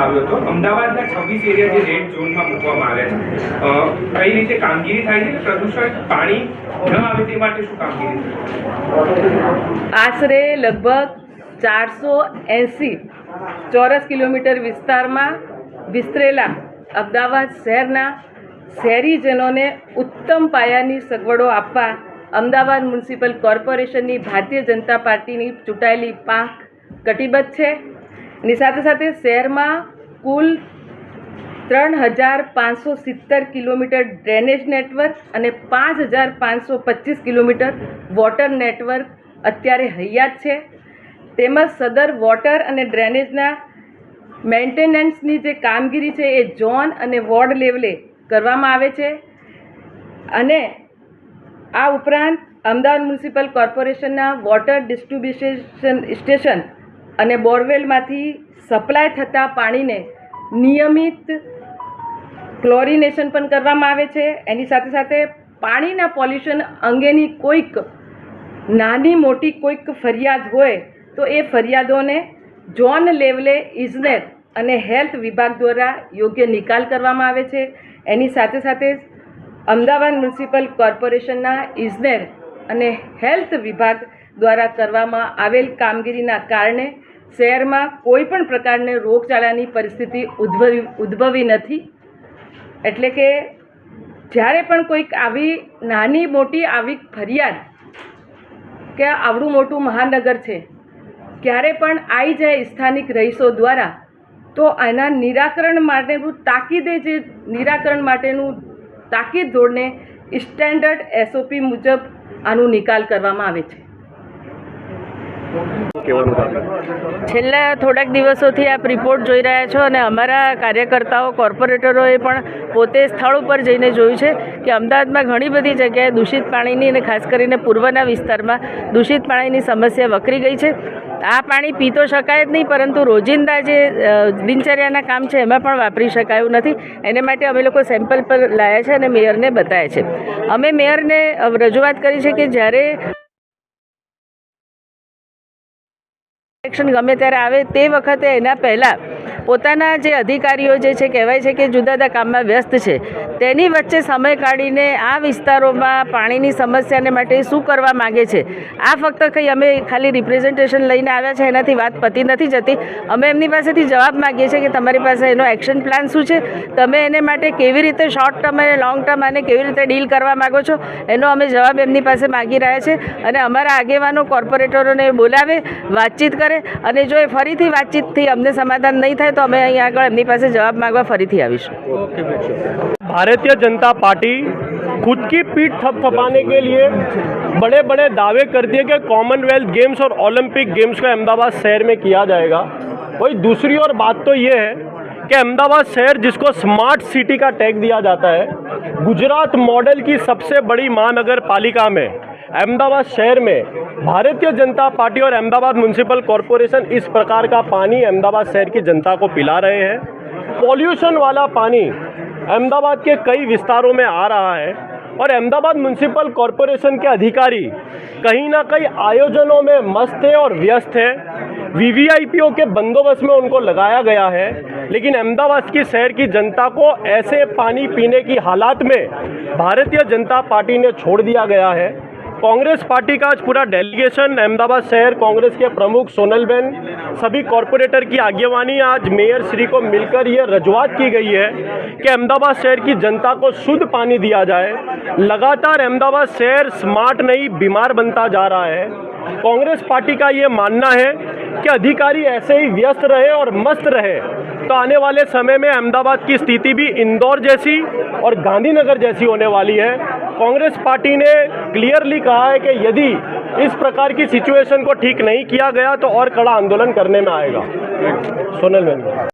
કરવામાં આવ્યો હતો. અમદાવાદના છવ્વીસ એરિયા જે રેડ ઝોનમાં મૂકવામાં આવ્યા છે. કઈ રીતે કામગીરી થાય છે? પ્રદૂષણ, પાણી ન આવે તે માટે શું કામગીરી આશરે લગભગ ચારસો એંસી ચોરસ કિલોમીટર વિસ્તારમાં વિસ્તરેલા અમદાવાદ શહેરના શહેરીજનોને ઉત્તમ પાયાની સગવડો આપવા અમદાવાદ મ્યુનિસિપલ કોર્પોરેશનની ભારતીય જનતા પાર્ટીની ચૂંટાયેલી પાંખ કટિબદ્ધ છે. એની સાથે સાથે શહેરમાં કુલ ત્રણ હજાર પાંચસો સિત્તેર કિલોમીટર ડ્રેનેજ નેટવર્ક અને પાંચ હજાર પાંચસો પચીસ કિલોમીટર વોટર નેટવર્ક અત્યારે હૈયાત છે. તેમજ સદર વોટર અને ડ્રેનેજના મેન્ટેનન્સની જે કામગીરી છે એ ઝોન અને વોર્ડ લેવલે કરવામાં આવે છે. અને આ ઉપરાંત અમદાવાદ મ્યુનિસિપલ કોર્પોરેશનના વોટર ડિસ્ટ્રીબ્યુશન સ્ટેશન અને બોરવેલમાંથી સપ્લાય થતા પાણીને નિયમિત ક્લોરિનેશન પણ કરવામાં આવે છે. એની સાથે સાથે પાણીના પોલ્યુશન અંગેની કોઈક નાની મોટી કોઈક ફરિયાદ હોય તો એ ફરિયાદોને જોન લેવલે ઇજનેર અને હેલ્થ વિભાગ દ્વારા યોગ્ય નિકાલ કરવામાં આવે છે. એની સાથે સાથે અમદાવાદ મ્યુનિસિપલ કોર્પોરેશનના ઇજનેર અને હેલ્થ વિભાગ દ્વારા કરવામાં આવેલ કામગીરીના કારણે શહેરમાં કોઈ પણ પ્રકારની રોગચાળાની પરિસ્થિતિ ઉદ્ભવી ઉદ્ભવી નથી. એટલે કે જ્યારે પણ કોઈક આવી નાની મોટી આવી ફરિયાદ કે આવડું મોટું મહાનગર છે, ક્યારે પણ આવી જાય સ્થાનિક રહીશો દ્વારા, તો એના નિરાકરણ માટેનું તાકીદે જે નિરાકરણ માટેનું તાકીદ ધોરણે સ્ટેન્ડર્ડ એસઓપી મુજબ આનું નિકાલ કરવામાં આવે છે. છેલ્લા થોડાક દિવસોથી આપ રિપોર્ટ જોઈ રહ્યા છો અને અમારા કાર્યકર્તાઓ કોર્પોરેટરોએ પણ પોતે સ્થળ ઉપર જઈને જોયું છે કે અમદાવાદમાં ઘણી બધી જગ્યાએ દૂષિત પાણીની અને ખાસ કરીને પૂર્વના વિસ્તારમાં દૂષિત પાણીની સમસ્યા વકરી ગઈ છે. આ પાણી પી તો શકાય જ નહીં, પરંતુ રોજિંદા જે દિનચર્યાના કામ છે એમાં પણ વાપરી શકાયું નથી. એને માટે અમે લોકો સેમ્પલ પર લાયા છે અને મેયરને બતાવ્યા છે. અમે મેયરને રજૂઆત કરી છે કે જ્યારે ઇલેક્શન ગમે ત્યારે આવે તે વખતે એના પહેલાં પોતાના જે અધિકારીઓ જે છે, કહેવાય છે કે જુદા જુદા કામમાં વ્યસ્ત છે, તેની વચ્ચે સમય કાઢીને આ વિસ્તારોમાં પાણીની સમસ્યાને માટે શું કરવા માગે છે? આ ફક્ત કંઈ અમે ખાલી રિપ્રેઝન્ટેશન લઈને આવ્યા છે, એનાથી વાત પતી નથી જતી. અમે એમની પાસેથી જવાબ માગીએ છીએ કે તમારી પાસે એનો એક્શન પ્લાન શું છે? તમે એને માટે કેવી રીતે શોર્ટ ટર્મ અને લોંગ ટર્મ આને કેવી રીતે ડીલ કરવા માગો છો? એનો અમે જવાબ એમની પાસે માગી રહ્યા છે અને અમારા આગેવાનો કોર્પોરેટરોને બોલાવે, વાતચીત કરે અને જો એ ફરીથી વાતચીતથી અમને સમાધાન નહીં થાય તો અમે અહીં આગળ એમની પાસે જવાબ માગવા ફરીથી આવીશું भारतीय जनता पार्टी खुद की पीठ थपथपाने के लिए बड़े बड़े दावे करती है कि कॉमनवेल्थ गेम्स और ओलंपिक गेम्स को अहमदाबाद शहर में किया जाएगा वही दूसरी और बात तो ये है कि अहमदाबाद शहर जिसको स्मार्ट सिटी का टैग दिया जाता है गुजरात मॉडल की सबसे बड़ी महानगर पालिका में अहमदाबाद शहर में भारतीय जनता पार्टी और अहमदाबाद म्यूनसिपल कॉरपोरेशन इस प्रकार का पानी अहमदाबाद शहर की जनता को पिला रहे हैं। पॉल्यूशन वाला पानी अहमदाबाद के कई विस्तारों में आ रहा है और अहमदाबाद म्यूनसिपल कॉरपोरेशन के अधिकारी कहीं ना कहीं आयोजनों में मस्त है और व्यस्त है। वीवीआईपीओ के बंदोबस्त में उनको लगाया गया है, लेकिन अहमदाबाद की शहर की जनता को ऐसे पानी पीने की हालात में भारतीय जनता पार्टी ने छोड़ दिया गया है। कांग्रेस पार्टी का आज पूरा डेलीगेशन अहमदाबाद शहर कांग्रेस के प्रमुख सोनलबेन सभी कॉरपोरेटर की आगेवानी आज मेयर श्री को मिलकर यह रजूआत की गई है कि अहमदाबाद शहर की जनता को शुद्ध पानी दिया जाए। लगातार अहमदाबाद शहर स्मार्ट नहीं, बीमार बनता जा रहा है। कांग्रेस पार्टी का ये मानना है कि अधिकारी ऐसे ही व्यस्त रहे और मस्त रहे। तो आने वाले समय में अहमदाबाद की स्थिति भी इंदौर जैसी और गांधीनगर जैसी होने वाली है। कांग्रेस पार्टी ने क्लियरली कहा है कि यदि इस प्रकार की सिचुएशन को ठीक नहीं किया गया तो और कड़ा आंदोलन करने में आएगा सोनल मैन